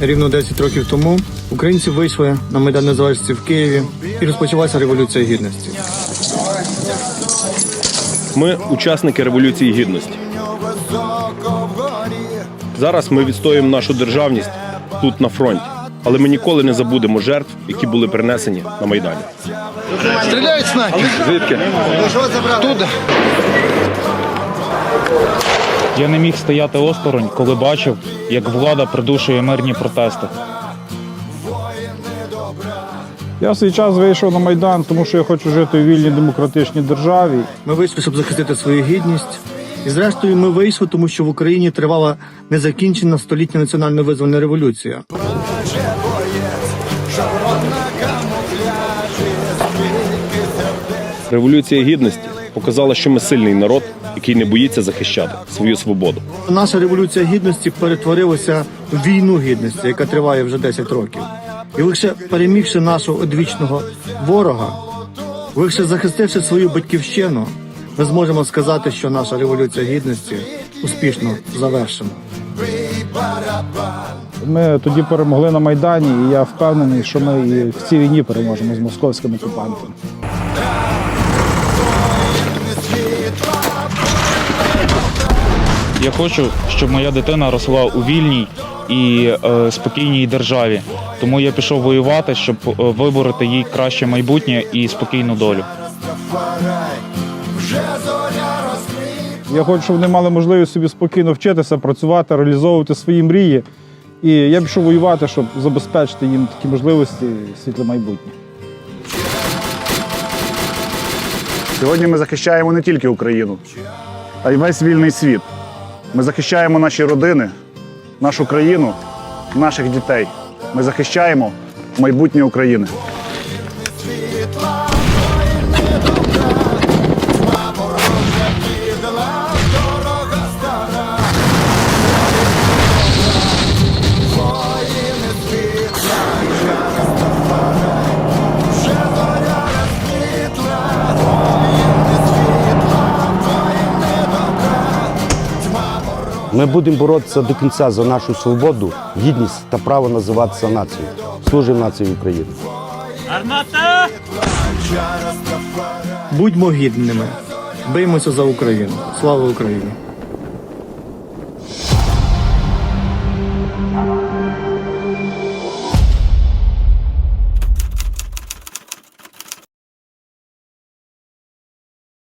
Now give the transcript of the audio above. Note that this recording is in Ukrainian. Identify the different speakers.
Speaker 1: Рівно 10 років тому українці вийшли на Майдан Незалежності в Києві і розпочалася Революція Гідності.
Speaker 2: Ми учасники Революції Гідності. Зараз ми відстоюємо нашу державність тут на фронті, але ми ніколи не забудемо жертв, які були принесені на Майдані.
Speaker 3: Стреляют снайпер.
Speaker 2: Звідки?
Speaker 3: Оттуда.
Speaker 4: Я не міг стояти осторонь, коли бачив, як влада придушує мирні протести.
Speaker 5: Я в свій час вийшов на Майдан, тому що я хочу жити у вільній демократичній державі.
Speaker 1: Ми вийшли, щоб захистити свою гідність. І зрештою ми вийшли, тому що в Україні тривала незакінчена столітня національно визвольна революція.
Speaker 2: Революція Гідності показала, що ми сильний народ, який не боїться захищати свою свободу.
Speaker 1: Наша революція гідності перетворилася в війну гідності, яка триває вже 10 років. І лише перемігши нашого одвічного ворога, лише захистивши свою батьківщину, ми зможемо сказати, що наша революція гідності успішно завершена.
Speaker 5: Ми тоді перемогли на Майдані, і я впевнений, що ми і в цій війні переможемо з московськими окупантами.
Speaker 4: Я хочу, щоб моя дитина росла у вільній і е, спокійній державі. Тому я пішов воювати, щоб е, вибороти їй краще майбутнє і спокійну долю.
Speaker 5: Я хочу, щоб вони мали можливість собі спокійно вчитися, працювати, реалізовувати свої мрії. І я пішов воювати, щоб забезпечити їм такі можливості світле майбутнє.
Speaker 6: Сьогодні ми захищаємо не тільки Україну, а й весь вільний світ. Ми захищаємо наші родини, нашу країну, наших дітей. Ми захищаємо майбутнє України.
Speaker 7: Ми будемо боротися до кінця за нашу свободу, гідність та право називатися нацією. Служимо нації України.
Speaker 1: Будьмо гідними, биймося за Україну. Слава Україні!